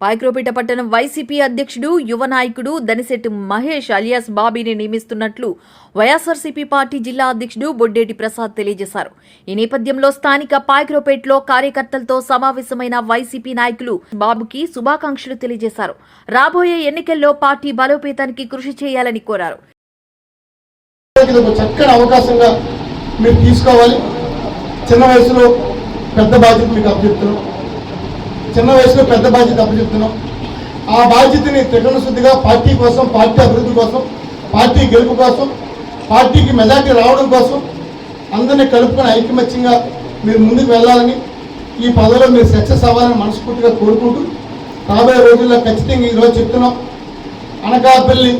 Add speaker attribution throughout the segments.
Speaker 1: పాయక్రోపేట పట్టణం వైసీపీ అధ్యక్షుడు యువ నాయకుడు దనిశెట్టి మహేష్ అలియాస్ బాబీని నియమిస్తున్నట్లు వైఎస్ఆర్సీపీ పార్టీ జిల్లా అధ్యక్షుడు బొడ్డేటి ప్రసాద్ తెలియజేశారు. ఈ నేపథ్యంలో స్థానిక పాయక్రోపేటలో కార్యకర్తలతో సమావేశమైన వైసీపీ నాయకులు బాబుకి శుభాకాంక్షలు తెలియజేశారు. రాబోయే ఎన్నికల్లో పార్టీ బలోపేతానికి కృషి చేయాలని కోరారు.
Speaker 2: చక్కని అవకాశంగా మీరు తీసుకోవాలి. చిన్న వయసులో పెద్ద బాధ్యత మీకు అభ్యర్థులు. చిన్న వయసులో పెద్ద బాధ్యత అప్పచెప్తున్నాం ఆ బాధ్యతని త్రికరణ శుద్ధిగా పార్టీ కోసం పార్టీ అభివృద్ధి కోసం పార్టీ గెలుపు కోసం పార్టీకి మెజార్టీ రావడం కోసం అందరినీ కలుపుకొని ఐకమత్యంగా మీరు ముందుకు వెళ్ళాలని ఈ పదవిలో మీరు సక్సెస్ అవ్వాలని మనస్ఫూర్తిగా కోరుకుంటూ రాబోయే రోజుల్లో ఖచ్చితంగా ఈరోజు చెప్తున్నాం. అనకాపల్లి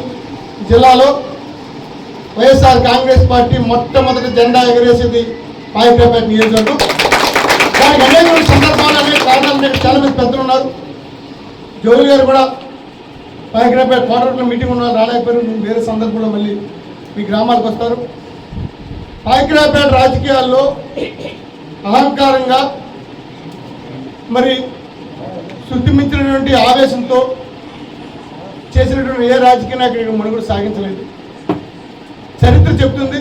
Speaker 2: జిల్లాలో వైఎస్ఆర్ కాంగ్రెస్ పార్టీ మొట్టమొదటి జెండా ఎగరేసింది పాయకపేట నియోజకవర్గం. దానికి అనేక సందర్భాలు అనేక కారణాలు నేను చాలా మంది పెద్దలు ఉన్నారు. జోగులు గారు కూడా పాయకపేట కోటర్లో మీటింగ్ ఉన్నారు రాలేకపోయారు నేను వేరే సందర్భంలో మళ్ళీ మీ గ్రామాలకు వస్తారు. పాయకరాపేట రాజకీయాల్లో అహంకారంగా మరి శుద్ధిమించినటువంటి ఆవేశంతో చేసినటువంటి ఏ రాజకీయ నాయకుడు మనుగోడు సాగించలేదు. చరిత్ర చెప్తుంది.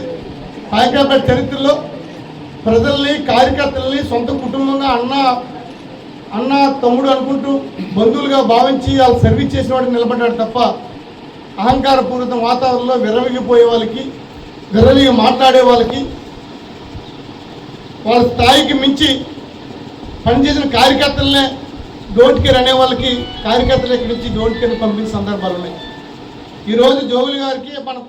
Speaker 2: హైదరాబాద్ చరిత్రలో ప్రజల్ని కార్యకర్తల్ని సొంత కుటుంబంగా అన్న అన్న తమ్ముడు అనుకుంటూ బంధువులుగా భావించి వాళ్ళు సర్వీస్ చేసిన వాడిని నిలబడ్డాడు తప్ప అహంకారపూరిత వాతావరణంలో విరవిగిపోయే వాళ్ళకి విర్రవిగి మాట్లాడే వాళ్ళకి వాళ్ళ స్థాయికి మించి పనిచేసిన కార్యకర్తలనే డోంట్ కేర్ అనే వాళ్ళకి కార్యకర్తలు ఇక్కడి నుంచి డోంట్ కేర్ పంపిన సందర్భాలు ఉన్నాయి. ఈరోజు జోగులు గారికి మనం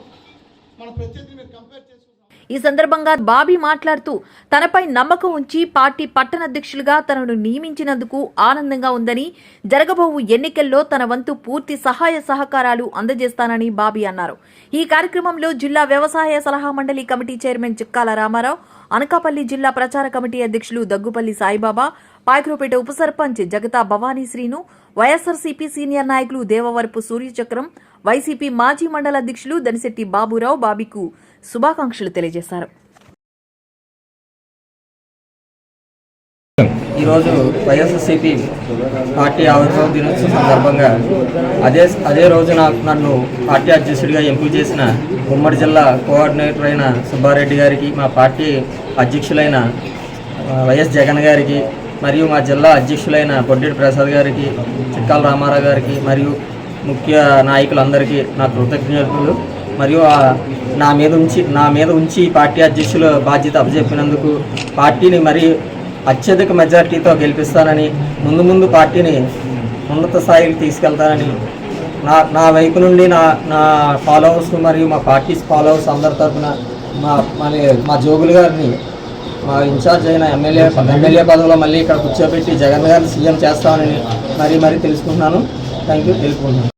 Speaker 2: మన ప్రత్యర్థిని మీరు కంపేర్ చేసుకుంటాం
Speaker 1: ఈ సందర్భంగా బాబీ మాట్లాడుతూ తనపై నమ్మకం ఉంచి పార్టీ పట్టణ అధ్యక్షులుగా తనను నియమించినందుకు ఆనందంగా ఉందని జరగబోవు ఎన్నికల్లో తన వంతు పూర్తి సహాయ సహకారాలు అందజేస్తానని బాబీ అన్నారు. ఈ కార్యక్రమంలో జిల్లా వ్యవసాయ సలహా మండలి కమిటీ చైర్మన్ చిక్కాల రామారావు అనకాపల్లి జిల్లా ప్రచార కమిటీ అధ్యక్షులు దగ్గుపల్లి సాయిబాబా పాయకురపేట ఉప సర్పంచ్ జగతా భవానీ శ్రీను వైఎస్ఆర్సీపీ సీనియర్ నాయకులు దేవవరపు సూర్యచక్రం వైసీపీ మాజీ మండల అధ్యక్షులు దనిశెట్టి బాబురావు బాబీకు శుభాకాంక్షలు తెలియజేశారు.
Speaker 3: ఈరోజు వైఎస్ఎస్సిపి పార్టీ ఆవిర్భావ దినోత్సవం సందర్భంగా అదే అదే రోజున నన్ను పార్టీ అధ్యక్షుడిగా ఎంపిక చేసిన ఉమ్మడి జిల్లా కోఆర్డినేటర్ అయిన సుబ్బారెడ్డి గారికి మా పార్టీ అధ్యక్షులైన వైఎస్ జగన్ గారికి మరియు మా జిల్లా అధ్యక్షులైన బొడ్డెడి ప్రసాద్ గారికి చిక్కాల రామారావు గారికి మరియు ముఖ్య నాయకులందరికీ నా కృతజ్ఞతలు. మరియు నా మీద ఉంచి నా మీద ఉంచి పార్టీ అధ్యక్షుల బాధ్యత అప్పచెప్పినందుకు పార్టీని మరి అత్యధిక మెజార్టీతో గెలిపిస్తానని ముందు ముందు పార్టీని ఉన్నత స్థాయికి తీసుకెళ్తానని నా నా వైపు నుండి నా నా ఫాలోవర్స్ మరియు మా పార్టీ ఫాలోవర్స్ అందరి తరఫున మా మన మా జోగులు గారిని మా ఇన్ఛార్జ్ అయిన ఎమ్మెల్యే ఎమ్మెల్యే పదవిలో మళ్ళీ ఇక్కడ కూర్చోబెట్టి జగన్ గారిని సీఎం చేస్తామని మరీ మరీ తెలుసుకుంటున్నాను. Thank you. తెలుసుకుంటున్నాను